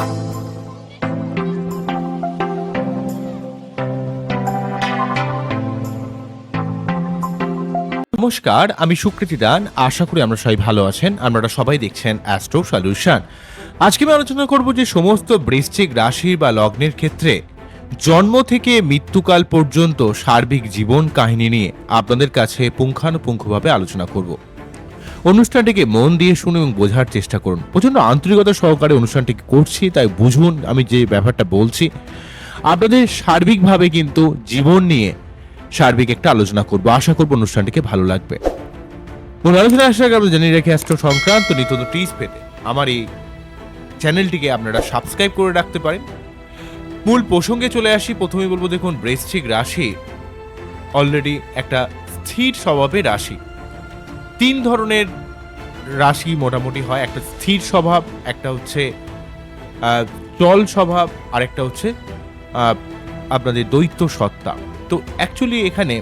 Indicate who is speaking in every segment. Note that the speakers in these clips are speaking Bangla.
Speaker 1: নমস্কার, আমি সুকৃতি দান। আশা করি আমরা সবাই ভালো আছেন। আপনারা সবাই দেখছেন অ্যাস্ট্রো সলিউশন আজকে আমি আলোচনা করব যে সমস্ত বৃশ্চিক রাশির বা লগ্নের ক্ষেত্রে জন্ম থেকে মৃত্যুকাল পর্যন্ত সার্বিক জীবন কাহিনী নিয়ে। আপনাদের কাছে পুঙ্খানুপুঙ্খভাবে আলোচনা করব। অনুষ্ঠানটিকে মন দিয়ে শুনুন এবং বোঝার চেষ্টা করুন। প্রচণ্ড আন্তরিকতা সহকারে অনুষ্ঠানটিকে করছি, তাই বুঝুন, আমি যে ব্যাপারটা বলছি। আপনাদের সার্বিকভাবে কিন্তু জীবন নিয়ে সার্বিক একটা আলোচনা করব। আশা করব অনুষ্ঠানটিকে ভালো লাগবে। মূল আলোচনা আসার আগে আমরা জানিয়ে রাখি অ্যাস্ট্রো সংক্রান্ত নিত্য টিপস পেতে আমার এই চ্যানেলটিকে আপনারা সাবস্ক্রাইব করে রাখতে পারেন। মূল প্রসঙ্গে চলে আসি। প্রথমেই বলব, দেখুন, বৃশ্চিক রাশি অলরেডি একটা স্থির স্বভাবের রাশি। তিন ধরনের রাশি মোটামুটি হয়। একটা স্থির স্বভাব, একটা হচ্ছে জল স্বভাব, আর একটা হচ্ছে আপনাদের দৈত্য সত্তা। তো অ্যাকচুয়ালি এখানে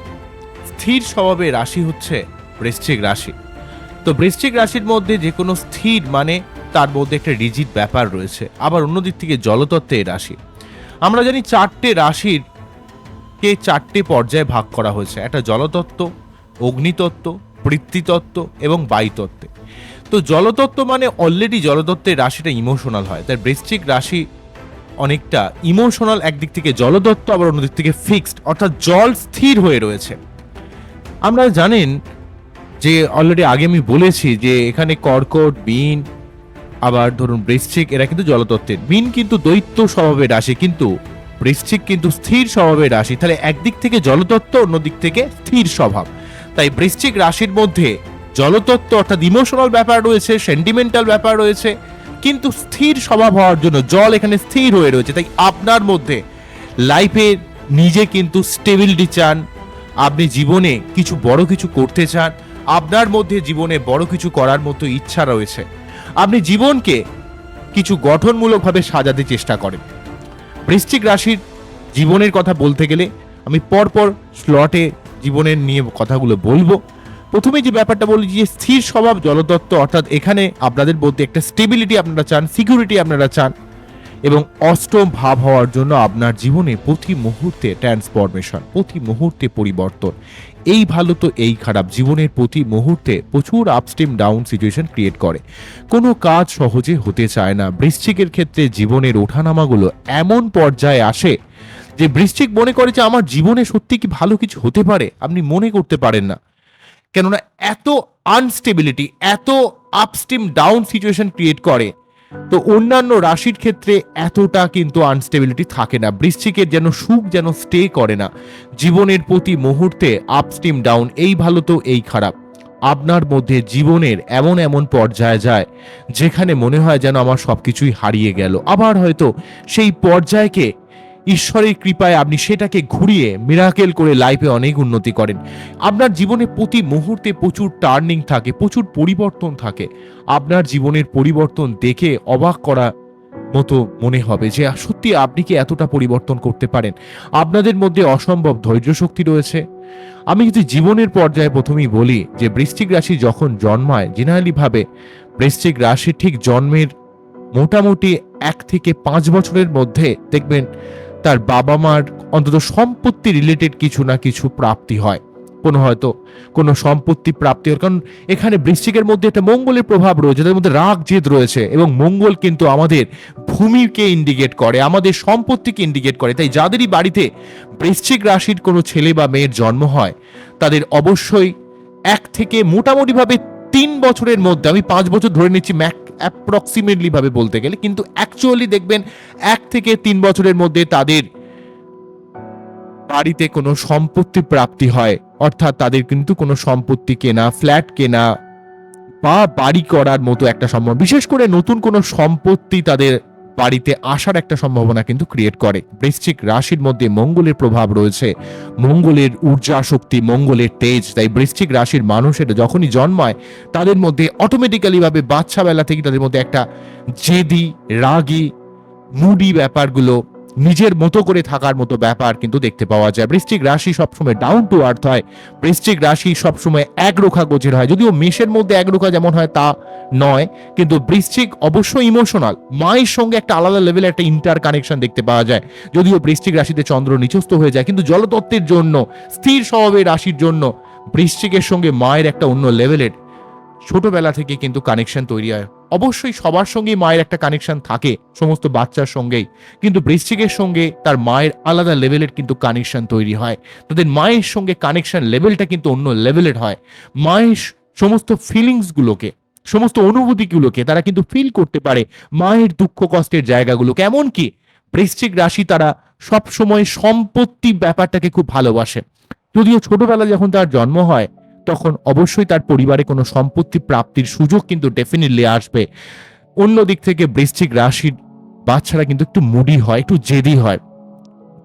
Speaker 1: স্থির স্বভাবের রাশি হচ্ছে বৃশ্চিক রাশি। তো বৃশ্চিক রাশির মধ্যে যে কোনো স্থির মানে তার মধ্যে একটা রিজিট ব্যাপার রয়েছে। আবার অন্যদিক থেকে জলতত্ত্বের রাশি। আমরা জানি চারটে রাশির কে চারটে পর্যায়ে ভাগ করা হয়েছে। একটা জলতত্ত্ব, অগ্নিতত্ত্ব পৃথ্বীতত্ত্ব এবং বায়ুতত্ত্বে। তো জলতত্ত্ব মানে অলরেডি জলতত্ত্বের রাশিটা ইমোশনাল হয়। তার বৃশ্চিক রাশি অনেকটা ইমোশনাল একদিক থেকে জলতত্ত্ব, আবার অন্যদিক থেকে ফিক্সড অর্থাৎ জল স্থির হয়ে রয়েছে। আমরা জানেন যে অলরেডি আগে আমি বলেছি যে এখানে কর্কট বিন আবার ধরুন বৃশ্চিক, এরা কিন্তু জলতত্ত্বের। বিন কিন্তু দৈত্য স্বভাবের রাশি, কিন্তু বৃশ্চিক কিন্তু স্থির স্বভাবের রাশি। তাহলে একদিক থেকে জলতত্ত্ব, অন্যদিক থেকে স্থির স্বভাব। তাই বৃশ্চিক রাশির মধ্যে জলতত্ত্ব অর্থাৎ ইমোশনাল ব্যাপার রয়েছে সেন্টিমেন্টাল ব্যাপার রয়েছে, কিন্তু স্থির স্বভাব হওয়ার জন্য জল এখানে স্থির হয়ে রয়েছে। তাই আপনার মধ্যে লাইফে নিজে কিন্তু স্টেবিলিটি চান, আপনি জীবনে কিছু বড় কিছু করতে চান, আপনার মধ্যে জীবনে বড় কিছু করার মতো ইচ্ছা রয়েছে। আপনি জীবনকে কিছু গঠনমূলকভাবে সাজাতে চেষ্টা করেন। বৃশ্চিক রাশির জীবনের কথা বলতে গেলে আমি পরপর স্লটে জীবনের নিয়ে কথাগুলো বলব। প্রথমে যে ব্যাপারটা বলি যে স্থির স্বভাব জলতত্ত্ব অর্থাৎ এখানে আপনাদের বলতে একটা স্টেবিলিটি আপনারা চান সিকিউরিটি আপনারা চান এবং অষ্টম ভাব হওয়ার জন্য আপনার জীবনে প্রতি মুহূর্তে ট্রান্সফরমেশন প্রতি মুহূর্তে পরিবর্তন। এই ভালো তো এই খারাপ। জীবনের প্রতি মুহূর্তে প্রচুর আপস্টিম ডাউন সিচুয়েশন ক্রিয়েট করে। কোনো কাজ সহজে হতে চায় না। বৃশ্চিকের ক্ষেত্রে জীবনের ওঠানামাগুলো এমন পর্যায়ে আসে যে বৃশ্চিক মনে করে যে আমার জীবনে সত্যি কি ভালো কিছু হতে পারে? আপনি মনে করতে পারেন না। কেননা এত আনস্টেবিলিটি এত আপস্টিম ডাউন সিচুয়েশন ক্রিয়েট করে তো অন্যান্য রাশির ক্ষেত্রে এতটা কিন্তু আনস্টেবিলিটি থাকে না। বৃশ্চিকের যেন সুখ যেন স্টে করে না। জীবনের প্রতি মুহূর্তে আপস্টিম ডাউন এই ভালো তো এই খারাপ। আপনার মধ্যে জীবনের এমন এমন পর্যায়ে যায়, যেখানে মনে হয় যেন আমার সবকিছুই হারিয়ে গেল। আবার হয়তো সেই পর্যায়কে ঈশ্বরের কৃপায় আপনি সেটাকে ঘুরিয়ে মিরাকেল করে লাইফে অনেক উন্নতি করেন। আপনার জীবনে প্রতি মুহূর্তে প্রচুর টার্নিং থাকে, প্রচুর পরিবর্তন থাকে। আপনার জীবনের পরিবর্তন দেখে অবাক করা মতো মনে হবে যে সত্যি আপনি কি এতটা পরিবর্তন করতে পারেন? আপনাদের মধ্যে অসম্ভব ধৈর্য শক্তি রয়েছে। আমি যদি জীবনের পর্যায়ে প্রথমেই বলি যে, বৃশ্চিক রাশি যখন জন্মায় জেনারেলি ভাবে বৃশ্চিক রাশি ঠিক জন্মের মোটামুটি এক থেকে পাঁচ বছরের মধ্যে দেখবেন তার বাবা মার অন্তত সম্পত্তি রিলেটেড কিছু না কিছু প্রাপ্তি হয়। কোনো হয়তো কোনো সম্পত্তি প্রাপ্তি হয়, কারণ এখানে বৃশ্চিকের মধ্যে একটা মঙ্গলের প্রভাব রয়েছে, তাদের মধ্যে রাগ জেদ রয়েছে এবং মঙ্গল কিন্তু আমাদের ভূমিকে ইন্ডিকেট করে, আমাদের সম্পত্তিকে ইন্ডিকেট করে। তাই যাদেরই বাড়িতে বৃশ্চিক রাশির কোনো ছেলে বা মেয়ের জন্ম হয়, তাদের অবশ্যই এক থেকে মোটামুটিভাবে তিন বছরের মধ্যে, আমি পাঁচ বছর ধরে নিচ্ছি, ম্যাক অ্যাপ্রক্সিমেটলি ভাবে বলতে গেলে, কিন্তু অ্যাকচুয়ালি দেখবেন এক থেকে তিন বছরের মধ্যে তাদের বাড়িতে কোনো সম্পত্তি প্রাপ্তি হয়। অর্থাৎ তাদের কিন্তু কোনো সম্পত্তি কেনা ফ্ল্যাট কেনা বা বাড়ি করার মতো একটা সম্ভব। বিশেষ করে নতুন কোনো সম্পত্তি তাদের বাড়িতে আসার একটা সম্ভাবনা কিন্তু ক্রিয়েট করে। বৃশ্চিক রাশির মধ্যে মঙ্গলের প্রভাব রয়েছে। মঙ্গলের ঊর্জা শক্তি, মঙ্গলের তেজ, তাই বৃশ্চিক রাশির মানুষের যখনই জন্মায়, তাদের মধ্যে অটোমেটিক্যালি ভাবে বাচ্চা বেলা থেকে তাদের মধ্যে একটা জেদি, রাগি মুডি ব্যাপারগুলো নিজের মতো করে থাকার মতো ব্যাপার কিন্তু দেখতে পাওয়া যায়। বৃশ্চিক রাশি সবসময় ডাউন টু আর্থ হয়। বৃশ্চিক রাশি সবসময় একরোখা গোছের হয়। যদিও মেষের মধ্যে একরোখা যেমন হয় তা নয়, কিন্তু বৃশ্চিক অবশ্যই ইমোশনাল মায়ের সঙ্গে একটা আলাদা লেভেলে একটা ইন্টার কানেকশন দেখতে পাওয়া যায়। যদিও বৃশ্চিক রাশিতে চন্দ্র নিচস্থ হয়ে যায়, কিন্তু জলতত্ত্বের জন্য, স্থির স্বভাবের রাশির জন্য, বৃশ্চিকের সঙ্গে মায়ের একটা অন্য লেভেলের ছোটবেলা থেকে কিন্তু কানেকশন তৈরি হয়। অবশ্যই সবার সঙ্গেই মায়ের একটা কানেকশন থাকে, সমস্ত বাচ্চার সঙ্গেই। কিন্তু বৃশ্চিকের সঙ্গে তার মায়ের আলাদা লেভেলের কিন্তু কানেকশন তৈরি হয়। তাদের মায়ের সঙ্গে কানেকশন লেভেলটা কিন্তু অন্য লেভেলের হয়। মায়ের সমস্ত ফিলিংসগুলোকে সমস্ত অনুভূতিগুলোকে তারা কিন্তু ফিল করতে পারে মায়ের দুঃখ কষ্টের জায়গাগুলোকে। এমনকি বৃশ্চিক রাশি তারা সব সময় সম্পত্তি ব্যাপারটাকে খুব ভালোবাসে। যদিও ছোটবেলা যখন তার জন্ম হয় তখন অবশ্যই তার পরিবারে কোনো সম্পত্তি প্রাপ্তির সুযোগ কিন্তু ডেফিনেটলি আসবে। অন্য দিক থেকে বৃশ্চিক রাশির বাচ্চারা কিন্তু একটু মুডি হয়, একটু জেদি হয়।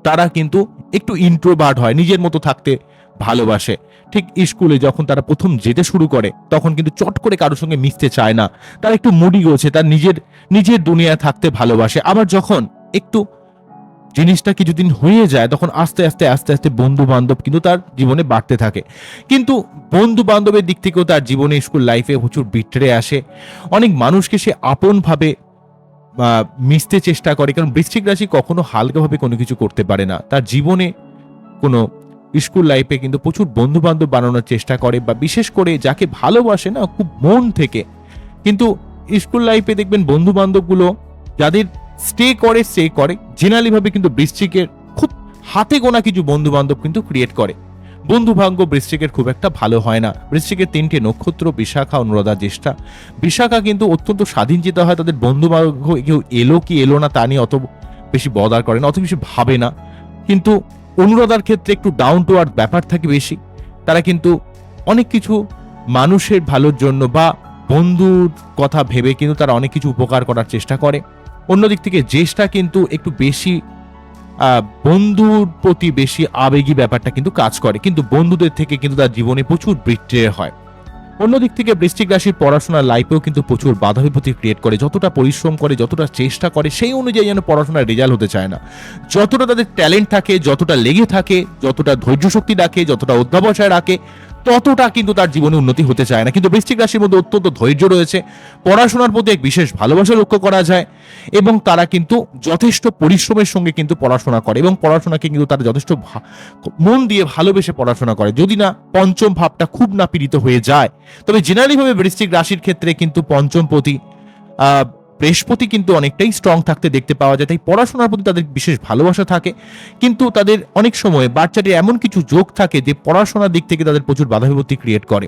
Speaker 1: তারা কিন্তু একটু ইন্ট্রোবার্ট হয়, নিজের মতো থাকতে ভালোবাসে। ঠিক স্কুলে যখন তারা প্রথম যেতে শুরু করে, তখন কিন্তু চট করে কারোর সঙ্গে মিশতে চায় না। তারা একটু মুডি গোছে, তার নিজের নিজের দুনিয়ায় থাকতে ভালোবাসে। আবার যখন একটু জিনিসটা কিছুদিন হয়ে যায়, তখন আস্তে আস্তে আস্তে আস্তে বন্ধু বান্ধব কিন্তু তার জীবনে বাড়তে থাকে। কিন্তু বন্ধু বান্ধবের দিক থেকেও তার জীবনে স্কুল লাইফে প্রচুর বিট্রে আসে। অনেক মানুষকে সে আপনভাবে মিশতে চেষ্টা করে, কারণ বৃশ্চিক রাশি কখনো হালকাভাবে কোনো কিছু করতে পারে না। তার জীবনে কোনো স্কুল লাইফে কিন্তু প্রচুর বন্ধু বান্ধব বানানোর চেষ্টা করে বা বিশেষ করে যাকে ভালোবাসে না, খুব মন থেকে। কিন্তু স্কুল লাইফে দেখবেন বন্ধু বান্ধবগুলো যাদের স্টে করে স্টে করে। জেনারেলি ভাবে কিন্তু বৃশ্চিকের খুব হাতে গোনা কিছু বন্ধু বান্ধব কিন্তু ক্রিয়েট করে। বন্ধু ভাগ্য বৃশ্চিকের খুব একটা ভালো হয় না। বৃশ্চিকের তিনটে নক্ষত্র, বিশাখা, অনুরাধা, জ্যেষ্ঠা। বিশাখা কিন্তু অত্যন্ত স্বাধীন চিন্তা হয়, তাদের বন্ধু বান্ধব কেউ এলো কি এলো না তা নিয়ে অত বেশি বদার করে না, অত বেশি ভাবে না। কিন্তু অনুরাধার ক্ষেত্রে একটু ডাউন টু আর্থ ব্যাপার থাকে বেশি। তারা কিন্তু অনেক কিছু মানুষের ভালোর জন্য বা বন্ধুর কথা ভেবে কিন্তু তারা অনেক কিছু উপকার করার চেষ্টা করে। অন্যদিক থেকে জ্যেষ্ঠা কিন্তু একটু বেশি বন্ধুর প্রতি বেশি আবেগী ব্যাপারটা কিন্তু কাজ করে। কিন্তু বন্ধুদের থেকে কিন্তু তার জীবনে প্রচুর বৃত্তে হয়। অন্যদিক থেকে বৃশ্চিক রাশির পড়াশোনার লাইফেও কিন্তু প্রচুর বাধা বিপত্তি ক্রিয়েট করে। যতটা পরিশ্রম করে, যতটা চেষ্টা করে, সেই অনুযায়ী যেন পড়াশোনার রেজাল্ট হতে চায় না। যতটা তাদের ট্যালেন্ট থাকে, যতটা লেগে থাকে, যতটা ধৈর্য শক্তি রাখে, যতটা অধ্যাবসায় রাখে ততটা কিন্তু তার জীবনে উন্নতি হতে চায় না। কিন্তু বৃশ্চিক রাশির মধ্যে অত্যন্ত ধৈর্য রয়েছে। পড়াশোনার প্রতি এক বিশেষ ভালোবাসা লক্ষ্য করা যায় এবং তারা কিন্তু যথেষ্ট পরিশ্রমের সঙ্গে কিন্তু পড়াশোনা করে এবং পড়াশোনাকে কিন্তু তারা যথেষ্ট মন দিয়ে ভালোবেসে পড়াশোনা করে। যদি না পঞ্চম ভাবটা খুব না পীড়িত হয়ে যায়, তবে জেনারেলিভাবে বৃশ্চিক রাশির ক্ষেত্রে কিন্তু পঞ্চম প্রতি বৃহস্পতি কিন্তু অনেকটাই স্ট্রং থাকতে দেখতে পাওয়া যায়, তাই পড়াশোনার প্রতি তাদের বিশেষ ভালোবাসা থাকে। কিন্তু তাদের অনেক সময় বাচ্চাটির এমন কিছু যোগ থাকে যে পড়াশোনার দিক থেকে তাদের প্রচুর বাধা বিপত্তি ক্রিয়েট করে।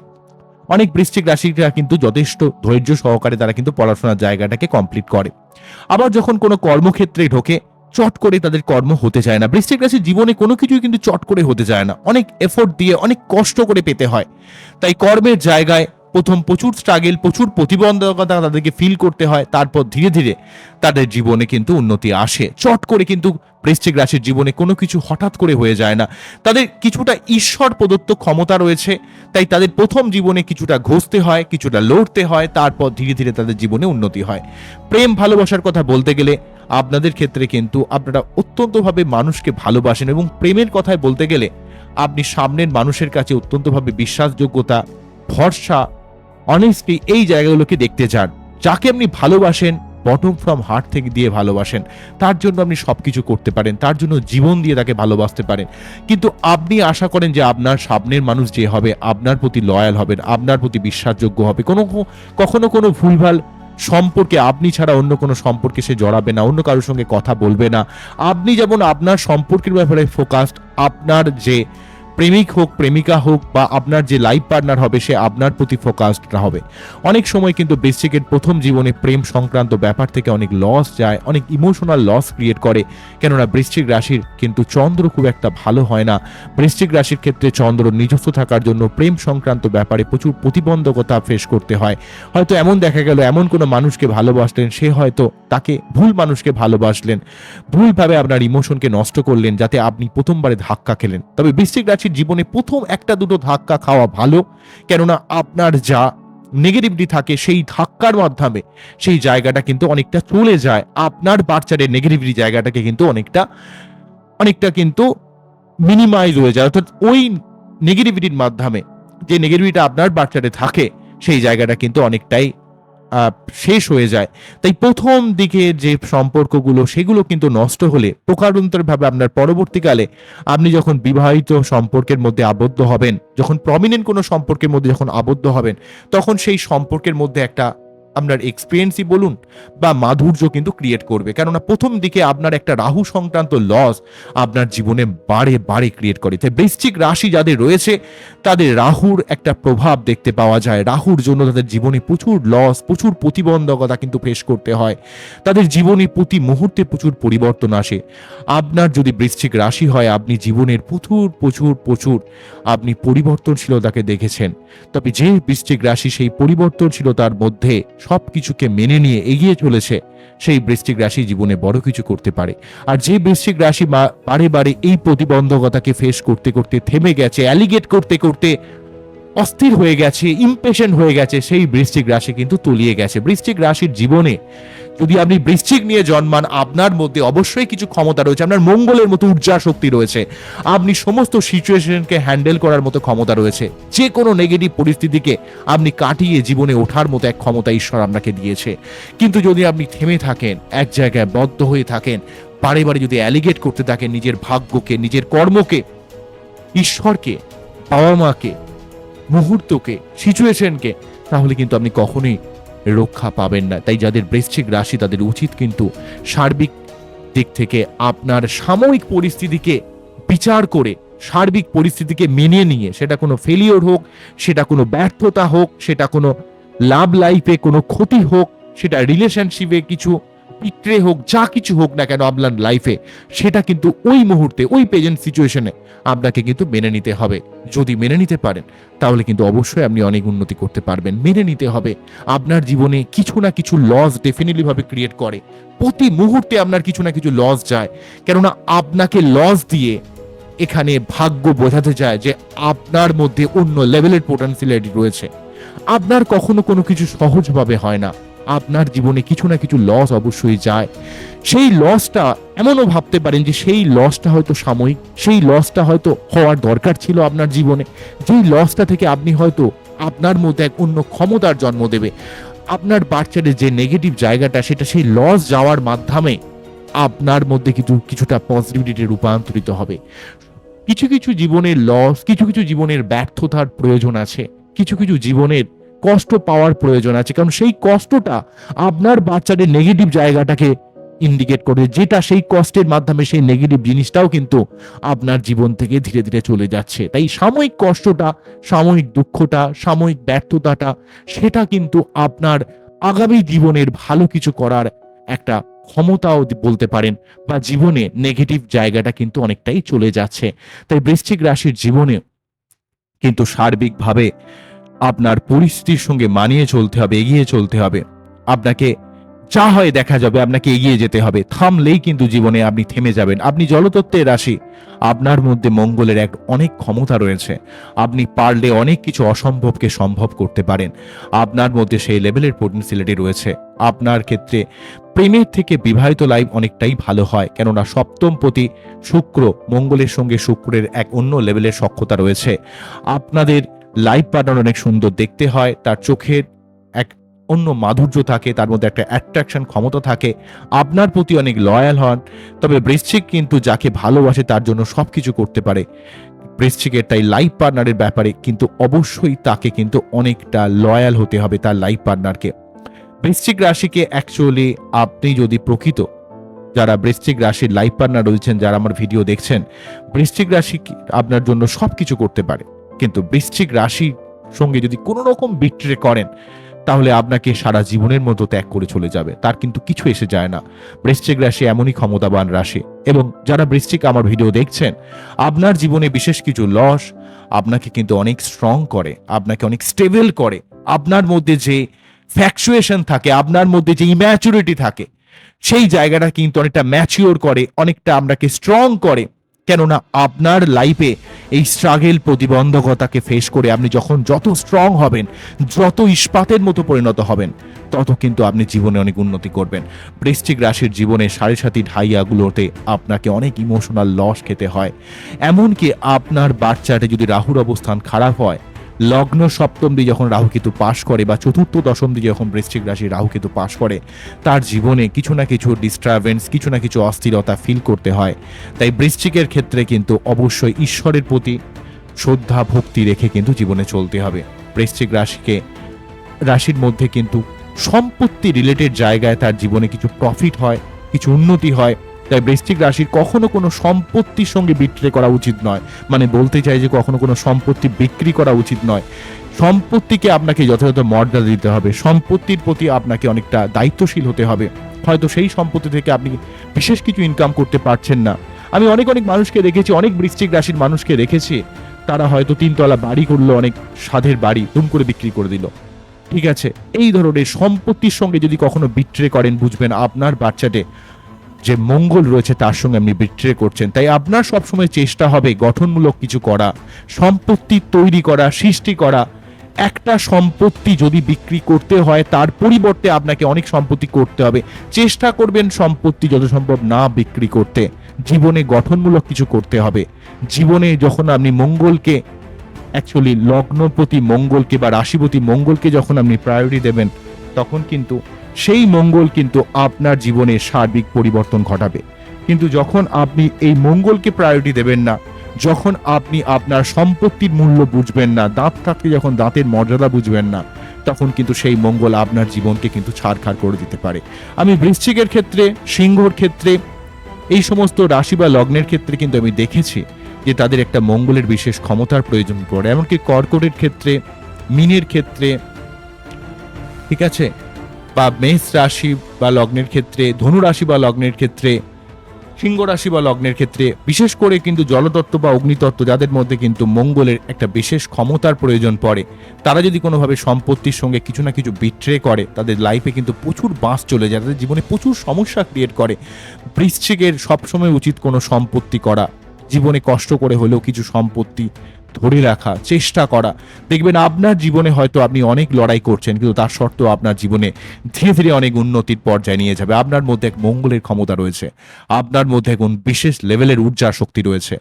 Speaker 1: অনেক বৃশ্চিক রাশিরা কিন্তু যথেষ্ট ধৈর্য সহকারে তারা কিন্তু পড়াশোনার জায়গাটাকে কমপ্লিট করে। আবার যখন কোনো কর্মক্ষেত্রে ঢোকে, চট করে তাদের কর্ম হতে চায় না। বৃশ্চিক রাশির জীবনে কোনো কিছুই কিন্তু চট করে হতে চায় না। অনেক এফোর্ট দিয়ে, অনেক কষ্ট করে পেতে হয়। তাই কর্মের জায়গায় প্রথম প্রচুর স্ট্রাগেল প্রচুর প্রতিবন্ধকতা তাদেরকে ফিল করতে হয়, তারপর ধীরে ধীরে তাদের জীবনে কিন্তু উন্নতি আসে। চট করে কিন্তু বৃশ্চিক রাশির জীবনে কোনো কিছু হঠাৎ করে হয়ে যায় না। তাদের কিছুটা ঈশ্বর প্রদত্ত ক্ষমতা রয়েছে, তাই তাদের প্রথম জীবনে কিছুটা ঘষতে হয়, কিছুটা লড়তে হয়, তারপর ধীরে ধীরে তাদের জীবনে উন্নতি হয়। প্রেম ভালোবাসার কথা বলতে গেলে আপনাদের ক্ষেত্রে কিন্তু আপনারা অত্যন্তভাবে মানুষকে ভালোবাসেন এবং প্রেমের কথায় বলতে গেলে আপনি সামনের মানুষের কাছে অত্যন্তভাবে বিশ্বাসযোগ্যতা, ভরসা অনেস্টি এই জায়গাগুলোকে দেখতে চান। যাকে আপনি ভালোবাসেন বটম ফ্রম হার্ট থেকে দিয়ে ভালোবাসেন, তার জন্য আপনি সব কিছু করতে পারেন, তার জন্য জীবন দিয়ে তাকে ভালোবাসতে পারেন। কিন্তু আপনি আশা করেন যে আপনার সামনের মানুষ যে হবে, আপনার প্রতি লয়াল হবেন, আপনার প্রতি বিশ্বাসযোগ্য হবে। কোনো কখনো কোনো ভুলভাল সম্পর্কে আপনি ছাড়া অন্য কোনো সম্পর্কে সে জড়াবে না, অন্য কারোর সঙ্গে কথা বলবে না। আপনি যেমন আপনার সম্পর্কের ব্যাপারে ফোকাসড আপনার যে প্রেমিক হোক, প্রেমিকা হোক বা আপনার যে লাইফ পার্টনার হবে, সে আপনার প্রতি ফোকাসড হবে। অনেক সময় কিন্তু বৃশ্চিকের প্রথম জীবনে প্রেম সংক্রান্ত ব্যাপার থেকে অনেক লস যায়, অনেক ইমোশনাল লস ক্রিয়েট করে। কেননা বৃশ্চিক রাশির কিন্তু চন্দ্র খুব একটা ভালো হয় না। বৃশ্চিক রাশির ক্ষেত্রে চন্দ্র নিজস্ব থাকার জন্য প্রেম সংক্রান্ত ব্যাপারে প্রচুর প্রতিবন্ধকতা ফেস করতে হয়। হয়তো এমন দেখা গেল, এমন কোনো মানুষকে ভালোবাসলেন, সে হয়তো তাকে ভুল মানুষকে ভালোবাসলেন। ভুলভাবে আপনার ইমোশনকে নষ্ট করলেন, যাতে আপনি প্রথমবারে ধাক্কা খেলেন। তবে বৃশ্চিক রাশির জীবনে প্রথম একটা দুটো ধাক্কা খাওয়া ভালো। কেননা আপনার যা নেগেটিভিটি থাকে সেই ধাক্কার মাধ্যমে সেই জায়গাটা কিন্তু অনেকটা চলে যায়। আপনার বাচ্চাদের নেগেটিভিটি জায়গাটাকে কিন্তু অনেকটা অনেকটা কিন্তু মিনিমাইজ হয়ে যায়। অর্থাৎ ওই নেগেটিভিটির মাধ্যমে যে নেগেটিভিটি আপনার বাচ্চাদের থাকে, সেই জায়গাটা কিন্তু অনেকটাই শেষ হয়ে যায়। তাই প্রথম দিকে যে সম্পর্কগুলো, সেগুলো কিন্তু নষ্ট হলে প্রকারান্তরভাবে আপনার পরবর্তীকালে আপনি যখন বিবাহিত সম্পর্কের মধ্যে আবদ্ধ হবেন, যখন প্রমিনেন্ট কোনো সম্পর্কের মধ্যে যখন আবদ্ধ হবেন, তখন সেই সম্পর্কের মধ্যে একটা আপনার এক্সপিরিয়েন্সই বলুন বা মাধুর্য কিন্তু ক্রিয়েট করবে। কেননা প্রথম দিকে আপনার একটা রাহু সংক্রান্ত লস আপনার জীবনে বারে বারে ক্রিয়েট করে। তাই বৃশ্চিক রাশি যাদের রয়েছে, তাদের রাহুর একটা প্রভাব দেখতে পাওয়া যায়। রাহুর জন্য তাদের জীবনে প্রচুর লস প্রচুর প্রতিবন্ধকতা কিন্তু ফেস করতে হয়। তাদের জীবনে প্রতি মুহূর্তে প্রচুর পরিবর্তন আসে। আপনার যদি বৃশ্চিক রাশি হয়, আপনি জীবনের প্রচুর প্রচুর প্রচুর আপনি পরিবর্তনশীলতাকে দেখেছেন। তবে যে বৃশ্চিক রাশি সেই পরিবর্তনশীলতার মধ্যে সব কিছুকে মেনে নিয়ে এগিয়ে চলেছে, সেই বৃষ্টিক রাশি জীবনে বড় কিছু করতে পারে। আর যে বৃষ্টিক রাশি বারে বারে এই প্রতিবন্ধকতাকে ফেস করতে করতে থেমে গেছে অ্যালিগেট করতে করতে অস্থির হয়ে গেছে ইম্পেশেন্ট হয়ে গেছে, সেই বৃষ্টিক রাশি কিন্তু তলিয়ে গেছে। বৃষ্টিক রাশির জীবনে যদি আপনি বৃশ্চিক নিয়ে জন্মান, আপনার মধ্যে অবশ্যই কিছু ক্ষমতা রয়েছে, আপনার মঙ্গলের মতো ঊর্জা শক্তি রয়েছে। আপনি সমস্ত সিচুয়েশনকে হ্যান্ডেল করার মতো ক্ষমতা রয়েছে। যে কোনো নেগেটিভ পরিস্থিতিকে আপনি কাটিয়ে জীবনে ওঠার মতো এক ক্ষমতা ঈশ্বর আপনাকে দিয়েছে। কিন্তু যদি আপনি থেমে থাকেন, এক জায়গায় বদ্ধ হয়ে থাকেন, বারে বারে যদি অ্যালিগেট করতে থাকেন নিজের ভাগ্যকে, নিজের কর্মকে, ঈশ্বরকে বাবা মাকে মুহূর্তকে, সিচুয়েশনকে, তাহলে কিন্তু আপনি কখনোই রক্ষা পাবেন না। তাই যাদের বৃশ্চিক রাশি, তাদের উচিত কিন্তু সার্বিক দিক থেকে আপনার সাময়িক পরিস্থিতিকে বিচার করে, সার্বিক পরিস্থিতিকে মেনে নিয়ে, সেটা কোনো ফেলিওর হোক, সেটা কোনো ব্যর্থতা হোক, সেটা কোনো লাভ লাইফে কোনো ক্ষতি হোক, সেটা রিলেশনশিপে কিছু বিক্রে হোক, যা কিছু হোক না কেন আপনার লাইফে সেটা কিন্তু ওই মুহূর্তে, ওই প্রেজেন্ট সিচুয়েশনে আপনাকে কিন্তু মেনে নিতে হবে। যদি মেনে নিতে পারেন, তাহলে কিন্তু অবশ্যই আপনি অনেক উন্নতি করতে পারবেন। মেনে নিতে হবে। আপনার জীবনে কিছু না কিছু লস ডেফিনেটলি ভাবে ক্রিয়েট করে। প্রতি মুহূর্তে আপনার কিছু না কিছু লস যায়। কেননা আপনাকে লস দিয়ে এখানে ভাগ্য বোঝাতে যায় যে আপনার মধ্যে অন্য লেভেলের পোটেন্সিয়ালিটি রয়েছে। আপনার কখনো কোনো কিছু সহজভাবে হয় না। আপনার জীবনে কিছু না কিছু লস অবশ্যই যায়। সেই লসটা এমনও ভাবতে পারেন যে সেই লসটা হয়তো সাময়িক, সেই লসটা হয়তো হওয়ার দরকার ছিল আপনার জীবনে। যেই লসটা থেকে আপনি হয়তো আপনার মধ্যে এক অন্য ক্ষমতার জন্ম দেবে। আপনার বাচ্চাদের যে নেগেটিভ জায়গাটা, সেটা সেই লস যাওয়ার মাধ্যমে আপনার মধ্যে কিছু, কিছুটা পজিটিভিটি রূপান্তরিত হবে। কিছু কিছু জীবনের লস কিছু কিছু জীবনের ব্যর্থতার প্রয়োজন আছে। কিছু কিছু জীবনের কষ্ট পাওয়ার প্রয়োজন আছে। কারণ সেই কষ্টটা আপনার বাচ্চাদের নেগেটিভ জায়গাটাকে ইন্ডিকেট করে, যেটা সেই কষ্টের মাধ্যমে সেই নেগেটিভ জিনিসটাও কিন্তু আপনার জীবন থেকে ধীরে ধীরে চলে যাচ্ছে। তাই সাময়িক কষ্টটা, সাময়িক দুঃখটা, সাময়িক ব্যর্থতাটা, সেটা কিন্তু আপনার আগামী জীবনের ভালো কিছু করার একটা ক্ষমতাও বলতে পারেন বা জীবনে নেগেটিভ জায়গাটা কিন্তু অনেকটাই চলে যাচ্ছে। তাই বৃশ্চিক রাশির জীবনে কিন্তু সার্বিকভাবে আপনার পরিস্থিতির সঙ্গে মানিয়ে চলতে হবে, এগিয়ে চলতে হবে। আপনাকে যা হয় দেখা যাবে, আপনাকে এগিয়ে যেতে হবে। থামলেই কিন্তু জীবনে আপনি থেমে যাবেন। আপনি জলতত্ত্বের রাশি। আপনার মধ্যে মঙ্গলের এক অনেক ক্ষমতা রয়েছে। আপনি পারলে অনেক কিছু অসম্ভবকে সম্ভব করতে পারেন। আপনার মধ্যে সেই লেভেলের পোটেন্সিয়ালিটি রয়েছে। আপনার ক্ষেত্রে প্রেমের থেকে বিবাহিত লাইফ অনেকটাই ভালো হয়। কেননা সপ্তম প্রতি শুক্র মঙ্গলের সঙ্গে শুক্রের এক অন্য লেভেলের সক্ষতা রয়েছে। আপনাদের লাইফ পার্টনার অনেক সুন্দর দেখতে হয়, তার চোখের এক অন্য মাধুর্য থাকে, তার মধ্যে একটা অ্যাট্রাকশন ক্ষমতা থাকে, আপনার প্রতি অনেক লয়াল হন, তবে বৃশ্চিক কিন্তু যাকে ভালোবাসে তার জন্য সব কিছু করতে পারে। বৃশ্চিকের তাই লাইফ পার্টনারের ব্যাপারে কিন্তু অবশ্যই তাকে কিন্তু অনেকটা লয়াল হতে হবে তার লাইফ পার্টনারকে বৃশ্চিক রাশিকে অ্যাকচুয়ালি আপনি যদি প্রকৃত যারা বৃশ্চিক রাশির লাইফ পার্টনার রয়েছেন, যারা আমার ভিডিও দেখছেন, বৃশ্চিক রাশি আপনার জন্য সব কিছু করতে পারে। কিন্তু বৃশ্চিক রাশির সঙ্গে যদি কোনো রকম বিট্রে করেন, তাহলে আপনাকে সারা জীবনের মতো ত্যাগ করে চলে যাবে। তার কিন্তু কিছু এসে যায় না। বৃশ্চিক রাশি এমনই ক্ষমতাবান রাশি এবং যারা বৃশ্চিক আমার ভিডিও দেখছেন, আপনার জীবনে বিশেষ কিছু লস আপনাকে কিন্তু অনেক স্ট্রং করে, আপনাকে অনেক স্টেবল করে। আপনার মধ্যে যে ফ্যাকচুয়েশন থাকে, আপনার মধ্যে যে ইম্যাচুরিটি থাকে, সেই জায়গাটা কিন্তু অনেকটা ম্যাচিওর করে, অনেকটা আপনাকে স্ট্রং করে। কেননা আপনার লাইফে এই স্ট্রাগেল প্রতিবন্ধকতাকে ফেস করে আপনি যখন যত স্ট্রং হবেন, যত ইস্পাতের মতো পরিণত হবেন, তত কিন্তু আপনি জীবনে অনেক উন্নতি করবেন। বৃষ্টিক রাশির জীবনে সাড়ে সাতি ঢাইয়াগুলোতে আপনাকে অনেক ইমোশনাল লস খেতে হয়। এমনকি আপনার বাচ্চাটা যদি রাহুর অবস্থান খারাপ হয় লগ্ন সপ্তম দিয়ে যখন রাহুকেতু পাশ করে বা চতুর্থ দশম দিয়ে যখন বৃশ্চিক রাশি রাহুকেতু পাশ করে, তার জীবনে কিছু না কিছু ডিস্টারবেন্স কিছু না কিছু অস্থিরতা ফিল করতে হয়। তাই বৃশ্চিকের ক্ষেত্রে কিন্তু অবশ্যই ঈশ্বরের প্রতি শ্রদ্ধা, ভক্তি রেখে কিন্তু জীবনে চলতে হবে। বৃশ্চিক রাশিকে, রাশির মধ্যে কিন্তু সম্পত্তি রিলেটেড জায়গায় তার জীবনে কিছু প্রফিট হয়, কিছু উন্নতি হয়। তাই বৃশ্চিক রাশির কখনো কোনো সম্পত্তির সঙ্গে বিক্রি করা উচিত নয়। মানে বলতে চাই যে কখনো কোনো সম্পত্তি বিক্রি করা উচিত নয়। সম্পত্তিকে আপনাকে যথাযথ মর্যাদা দিতে হবে। সম্পত্তির প্রতি আপনাকে অনেকটা দায়িত্বশীল হতে হবে। হয়তো সেই সম্পত্তি থেকে আপনি বিশেষ কিছু ইনকাম করতে পারছেন না। আমি অনেক অনেক মানুষকে দেখেছি, অনেক বৃশ্চিক রাশির মানুষকে দেখেছি। তারা হয়তো তিনতলা বাড়ি করল, অনেক সাধের বাড়ি দুম করে বিক্রি করে দিল। ঠিক আছে, এই ধরনের সম্পত্তির সঙ্গে যদি কখনো বিট্রে করেন, বুঝবেন আপনার বাচ্চাটে যে মঙ্গল রয়েছে তার সঙ্গে আপনি বিট্রে করছেন। তাই আপনার সবসময় চেষ্টা হবে গঠনমূলক কিছু করা, সম্পত্তি তৈরি করা, সৃষ্টি করা। একটা সম্পত্তি যদি বিক্রি করতে হয়, তার পরিবর্তে আপনাকে অনেক সম্পত্তি করতে হবে। চেষ্টা করবেন সম্পত্তি যত সম্ভব না বিক্রি করতে। জীবনে গঠনমূলক কিছু করতে হবে। জীবনে যখন আপনি মঙ্গলকে অ্যাকচুয়ালি লগ্নপতি মঙ্গলকে বা রাশিপতি মঙ্গলকে যখন আপনি প্রায়োরিটি দেবেন, তখন কিন্তু সেই মঙ্গল কিন্তু আপনার জীবনে সার্বিক পরিবর্তন ঘটাবে। কিন্তু যখন আপনি এই মঙ্গলকে প্রায়োরিটি দেবেন না, যখন আপনি আপনার সম্পত্তির মূল্য বুঝবেন না, দাঁত থাকতে যখন দাঁতের মর্যাদা বুঝবেন না, তখন কিন্তু সেই মঙ্গল আপনার জীবনকে কিন্তু ছাড়খাড় করে দিতে পারে। আমি বৃশ্চিকের ক্ষেত্রে, সিংহর ক্ষেত্রে, এই সমস্ত রাশি বা লগ্নের ক্ষেত্রে কিন্তু আমি দেখেছি যে তাদের একটা মঙ্গলের বিশেষ ক্ষমতার প্রয়োজন পড়ে। এমনকি কর্কটের ক্ষেত্রে, মিনের ক্ষেত্রে, ঠিক আছে? বা মেষ রাশি বা লগ্নের ক্ষেত্রে, ধনু রাশি বা লগ্নের ক্ষেত্রে, সিংহ রাশি বা লগ্নের ক্ষেত্রে, বিশেষ করে কিন্তু জলতত্ত্ব বা অগ্নিতত্ত্ব যাদের মধ্যে কিন্তু মঙ্গলের একটা বিশেষ ক্ষমতার প্রয়োজন পড়ে, তারা যদি কোনোভাবে সম্পত্তির সঙ্গে কিছু না কিছু বিট্রে করে, তাদের লাইফে কিন্তু প্রচুর বাঁশ চলে যায়, তাদের জীবনে প্রচুর সমস্যা ক্রিয়েট করে। বৃশ্চিকের সবসময় উচিত কোনো সম্পত্তি করা, জীবনে কষ্ট করে হলেও কিছু সম্পত্তি ধরে রাখা, চেষ্টা করা। দেখবেন আপনার জীবনে হয়তো আপনি অনেক লড়াই করছেন, কিন্তু তার সত্ত্বেও আপনার জীবনে ধীরে ধীরে অনেক উন্নতির পর্যায়ে নিয়ে যাবে। আপনার মধ্যে এক মঙ্গলের ক্ষমতা রয়েছে। আপনার মধ্যে এখন বিশেষ লেভেলের ঊর্জা শক্তি রয়েছে।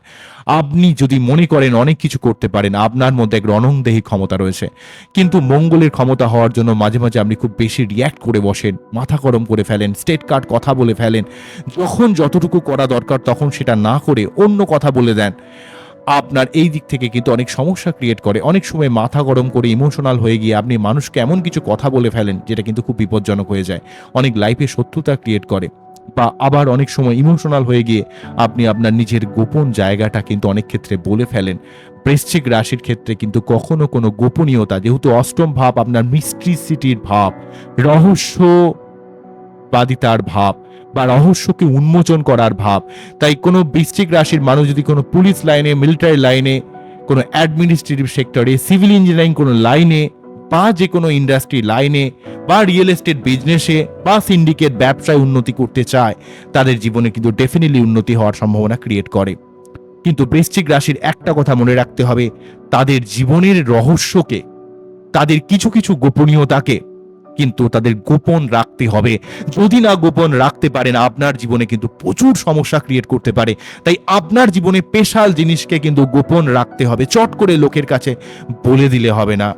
Speaker 1: আপনি যদি মনে করেন অনেক কিছু করতে পারেন, আপনার মধ্যে এক রণংদেহী ক্ষমতা রয়েছে। কিন্তু মঙ্গলের ক্ষমতা হওয়ার জন্য মাঝে মাঝে আপনি খুব বেশি রিয়্যাক্ট করে বসেন, মাথা গরম করে ফেলেন স্টেট কার্ড কথা বলে ফেলেন। যখন যতটুকু করা দরকার, তখন সেটা না করে অন্য কথা বলে দেন। আপনার এই দিক থেকে কিন্তু অনেক সমস্যা ক্রিয়েট করে। অনেক সময় মাথা গরম করে ইমোশনাল হয়ে গিয়ে আপনি মানুষকে এমন কিছু কথা বলে ফেলেন, যেটা কিন্তু খুব বিপজ্জনক হয়ে যায়। অনেক লাইফে শত্রুতা ক্রিয়েট করে বা আবার অনেক সময় ইমোশনাল হয়ে গিয়ে আপনি আপনার নিজের গোপন জায়গাটা কিন্তু অনেক ক্ষেত্রে বলে ফেলেন। বৃশ্চিক রাশির ক্ষেত্রে কিন্তু কখনো কোনো গোপনীয়তা, যেহেতু অষ্টম ভাব আপনার মিস্ট্রিসিটির ভাব, রহস্য বাদিতার ভাব বা রহস্যকে উন্মোচন করার ভাব। তাই কোনো বৃশ্চিক রাশির মানুষ যদি কোনো পুলিশ লাইনে মিলিটারি লাইনে, কোনো অ্যাডমিনিস্ট্রেটিভ সেক্টরে সিভিল ইঞ্জিনিয়ারিং কোনো লাইনে বা যে কোনো ইন্ডাস্ট্রি লাইনে বা রিয়েল এস্টেট বিজনেসে বা সিন্ডিকেট ব্যবসায় উন্নতি করতে চায়, তাদের জীবনে কিন্তু ডেফিনেটলি উন্নতি হওয়ার সম্ভাবনা ক্রিয়েট করে। কিন্তু বৃশ্চিক রাশির একটা কথা মনে রাখতে হবে, তাদের জীবনের রহস্যকে, তাদের কিছু কিছু গোপনীয়তাকে কিন্তু তাদের গোপন রাখতে হবে। যদি না গোপন রাখতে পারেন আপনার জীবনে কিন্তু প্রচুর সমস্যা ক্রিয়েট করতে পারে। তাই আপনার জীবনে পেশাল জিনিসকে কিন্তু গোপন রাখতে হবে। চট করে লোকের কাছে বলে দিলে হবে না।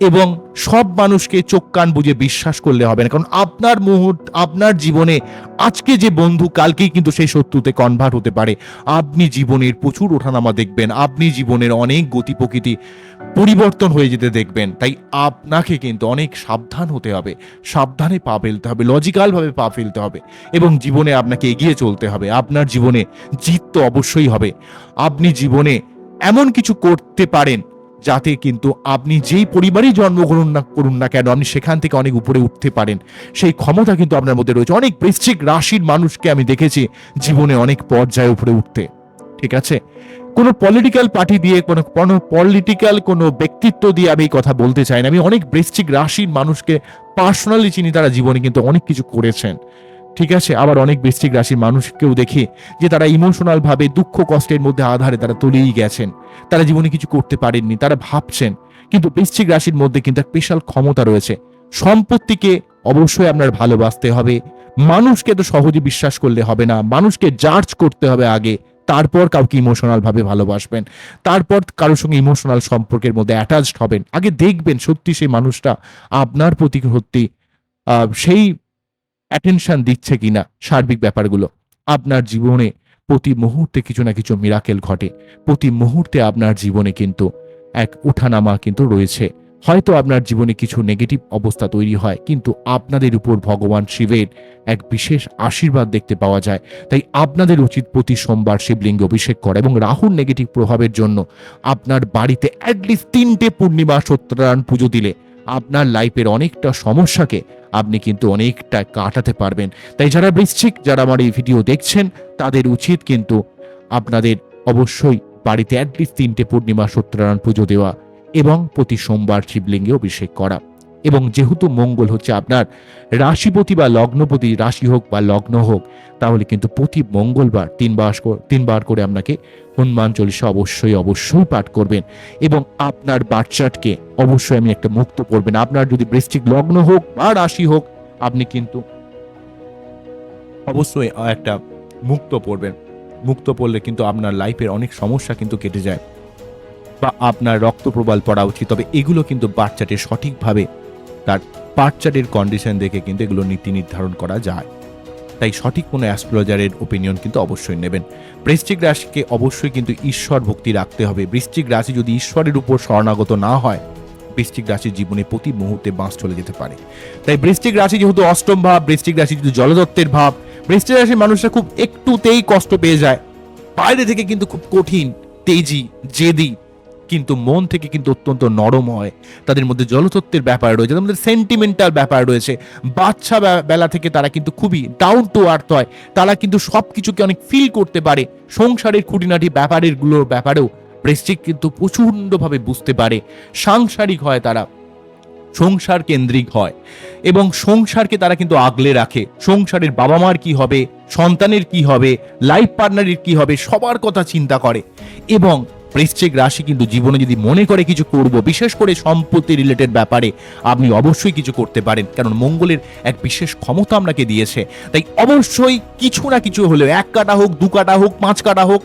Speaker 1: এবং সব মানুষকে চোখ কান বুঝে বিশ্বাস করলে হবে না। কারণ আপনার মুহূর্ত, আপনার জীবনে আজকে যে বন্ধু, কালকেই কিন্তু সেই শত্রুতে কনভার্ট হতে পারে। আপনি জীবনের প্রচুর ওঠানামা দেখবেন, আপনি জীবনের অনেক গতি প্রকৃতি পরিবর্তন হয়ে যেতে দেখবেন। তাই আপনাকে কিন্তু অনেক সাবধান হতে হবে, সাবধানে পা ফেলতে হবে, লজিক্যালভাবে পা ফেলতে হবে এবং জীবনে আপনাকে এগিয়ে চলতে হবে। আপনার জীবনে জিত তো অবশ্যই হবে। আপনি জীবনে এমন কিছু করতে পারেন যাতে কিন্তু আপনি যেই পরিবারেই জন্মগ্রহণ না করুন না কেন, আপনি সেখান থেকে অনেক উপরে উঠতে পারেন। সেই ক্ষমতা কিন্তু আপনার মধ্যে রয়েছে। অনেক বৃশ্চিক রাশির মানুষকে আমি দেখেছি জীবনে অনেক পর্যায়ে উপরে উঠতে। ঠিক আছে? কোনো পলিটিক্যাল পার্টি দিয়ে, কোনো কোনো পলিটিক্যাল কোনো ব্যক্তিত্ব দিয়ে আমি এই কথা বলতে চাই না। আমি অনেক বৃশ্চিক রাশির মানুষকে পার্সোনালি চিনি, তারা জীবনে কিন্তু অনেক কিছু করেছেন। ঠিক আছে, আবার অনেক বৃশ্চিক রাশির মানুষকেও দেখি যে তারা ইমোশনাল ভাবে দুঃখ কষ্টের মধ্যে আধারে তারা তলিয়েই গেছেন। তারা জীবনে কিছু করতে পারেননি, তারা ভাবছেন। কিন্তু বৃশ্চিক রাশির মধ্যে কিন্তু বিশাল ক্ষমতা রয়েছে। সম্পত্তিকে অবশ্যই আপনার ভালোবাসতে হবে। মানুষকে তো সহজে বিশ্বাস করলে হবে না। মানুষকে জাজ করতে হবে আগে। তারপর কাউকে ইমোশনাল ভাবে ভালোবাসবেন। তারপর কারোর সঙ্গে ইমোশনাল সম্পর্কের মধ্যে অ্যাটাচড হবেন। আগে দেখবেন সত্যি সেই মানুষটা আপনার প্রতি সত্যি সেই অ্যাটেনশন দিচ্ছে কিনা সার্বিক ব্যাপারগুলো। আপনার জীবনে প্রতি মুহূর্তে কিছু না কিছু মিরাকেল ঘটে। প্রতি মুহূর্তে আপনার জীবনে কিন্তু এক উঠানামা কিন্তু রয়েছে। হয়তো আপনার জীবনে কিছু নেগেটিভ অবস্থা তৈরি হয়, কিন্তু আপনাদের উপর ভগবান শিবের এক বিশেষ আশীর্বাদ দেখতে পাওয়া যায়। তাই আপনাদের উচিত প্রতি সোমবার শিবলিঙ্গ অভিষেক করা এবং রাহুর নেগেটিভ প্রভাবের জন্য আপনার বাড়িতে অ্যাটলিস্ট তিনটে পূর্ণিমা সত্যনারায়ণ পুজো দিলে আপনার লাইফের অনেকটা সমস্যাকে আপনি কিন্তু অনেকটা কাটাতে পারবেন। তাই যারা বৃশ্চিক, যারা আমার এই ভিডিও দেখছেন, তাদের উচিত কিন্তু আপনাদের অবশ্যই বাড়িতে অ্যাটলিস্ট তিনটে পূর্ণিমা সত্যনারায়ণ পুজো দেওয়া এবং প্রতি সোমবার শিবলিঙ্গে অভিষেক করা। এবং যেহেতু মঙ্গল হচ্ছে আপনার রাশিপতি বা লগ্নপতি, রাশি হোক বা লগ্ন হোক, তাহলে কিন্তু প্রতি মঙ্গলবার তিনবার তিনবার করে আপনাকে হনুমান চল্লিশা অবশ্যই অবশ্যই পাঠ করবেন এবং আপনার বাচ্চাটকে অবশ্যই আমি একটা মুক্ত করবেন। আপনার যদি বৃষ্টিক লগ্ন হোক বা রাশি হোক, আপনি কিন্তু অবশ্যই একটা মুক্ত পড়বেন। মুক্ত পড়লে কিন্তু আপনার লাইফের অনেক সমস্যা কিন্তু কেটে যায় বা আপনার রক্ত প্রবাল পড়া উচিত। তবে এগুলো কিন্তু বাচ্চাটে সঠিকভাবে তার বাচ্চাটির কন্ডিশন দেখে কিন্তু এগুলো নীতি নির্ধারণ করা যায়। তাই সঠিক কোনো অ্যাস্ট্রোলজারের ওপিনিয়ন কিন্তু অবশ্যই নেবেন। বৃশ্চিক রাশিকে অবশ্যই কিন্তু ঈশ্বর ভক্তি রাখতে হবে। বৃশ্চিক রাশি যদি ঈশ্বরের উপর শরণাগত না হয়, বৃশ্চিক রাশির জীবনে প্রতি মুহূর্তে বাঁশ চলে যেতে পারে। তাই বৃশ্চিক রাশি যেহেতু অষ্টম ভাব, বৃশ্চিক রাশি যেহেতু জলদত্তের ভাব, বৃশ্চিক রাশির মানুষরা খুব একটুতেই কষ্ট পেয়ে যায়। বাইরে থেকে কিন্তু খুব কঠিন, তেজি, জেদি কিন্তু মন থেকে কিন্তু অত্যন্ত নরম হয় তাদের মধ্যে জলতত্ত্বের ব্যাপার রয়েছে, তাদের মধ্যে সেন্টিমেন্টাল ব্যাপার রয়েছে। বাচ্চা বেলা থেকে তারা কিন্তু খুবই ডাউন টু আর্থ হয়। তারা কিন্তু সব কিছুকে অনেক ফিল করতে পারে। সংসারের খুঁটিনাটি ব্যাপারেরগুলোর ব্যাপারেও বৃশ্চিক কিন্তু প্রচণ্ডভাবে বুঝতে পারে। সাংসারিক হয় তারা। সংসার কেন্দ্রিক হয়। এবং সংসারকে তারা কিন্তু আগলে রাখে। সংসারের বাবা মার কি হবে? সন্তানের কি হবে? লাইফ পার্টনারের কি হবে? সবার কথা চিন্তা করে। এবং বৃশ্চিক রাশি কিন্তু জীবনে যদি মনে করে কিছু করব, বিশেষ করে সম্পত্তি রিলেটেড ব্যাপারে, আপনি অবশ্যই কিছু করতে পারেন। কারণ মঙ্গলের এক বিশেষ ক্ষমতা আপনাকে দিয়েছে। তাই অবশ্যই কিছু না কিছু হলেও, এক কাটা হোক, দু কাটা হোক, পাঁচ কাটা হোক,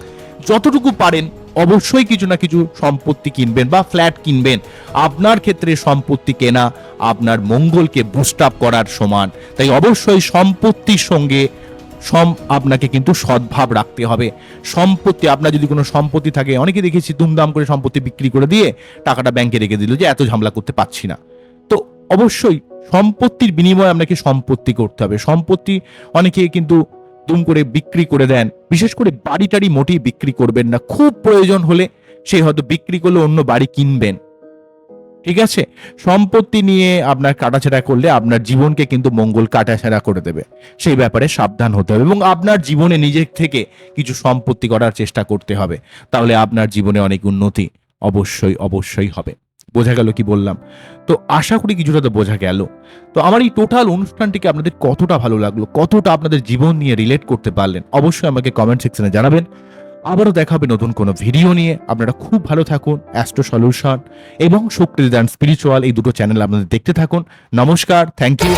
Speaker 1: যতটুকু পারেন, অবশ্যই কিছু না কিছু সম্পত্তি কিনবেন বা ফ্ল্যাট কিনবেন। আপনার ক্ষেত্রে সম্পত্তি কেনা আপনার মঙ্গলকে বুস্ট আপ করার সমান। তাই অবশ্যই সম্পত্তির সঙ্গে সম, আপনাকে কিন্তু সদ্ভাব রাখতে হবে। সম্পত্তি, আপনার যদি কোনো সম্পত্তি থাকে, অনেকে দেখেছি দুমদাম করে সম্পত্তি বিক্রি করে দিয়ে টাকাটা ব্যাংকে রেখে দিল যে এত ঝামেলা করতে পারছি না। তো অবশ্যই সম্পত্তির বিনিময়ে আপনাকে সম্পত্তি করতে হবে। সম্পত্তি অনেকে কিন্তু দুম করে বিক্রি করে দেন। বিশেষ করে বাড়ি টাড়ি মোটেই বিক্রি করবেন না। খুব প্রয়োজন হলে সে হয়তো বিক্রি করলে অন্য বাড়ি কিনবেন। ঠিক আছে? সম্পত্তি নিয়ে আপনার কাটাছেড়া করলে আপনার জীবনকে কিন্তু মঙ্গল কাটাছেড়া করে দেবে। সেই ব্যাপারে সাবধান হতে হবে এবং আপনার জীবনে নিজের থেকে কিছু সম্পত্তি করার চেষ্টা করতে হবে। তাহলে আপনার জীবনে অনেক উন্নতি অবশ্যই অবশ্যই হবে। বোঝা গেল কি বললাম? তো আশা করি কিছুটা তো বোঝা গেল। তো আমার এই টোটাল অনুষ্ঠানটিকে আপনাদের কতটা ভালো লাগল, কতটা আপনাদের জীবন নিয়ে রিলেট করতে পারলেন, অবশ্যই আমাকে কমেন্ট সেকশনে জানাবেন। আবারও দেখাবে নতুন কোনো ভিডিও নিয়ে। আপনারা খুব ভালো থাকুন অ্যাস্ট্রো সলিউশন এবং শক্তিদান স্পিরিচুয়াল এই দুটো চ্যানেল আপনাদের দেখতে থাকুন। নমস্কার থ্যাংক ইউ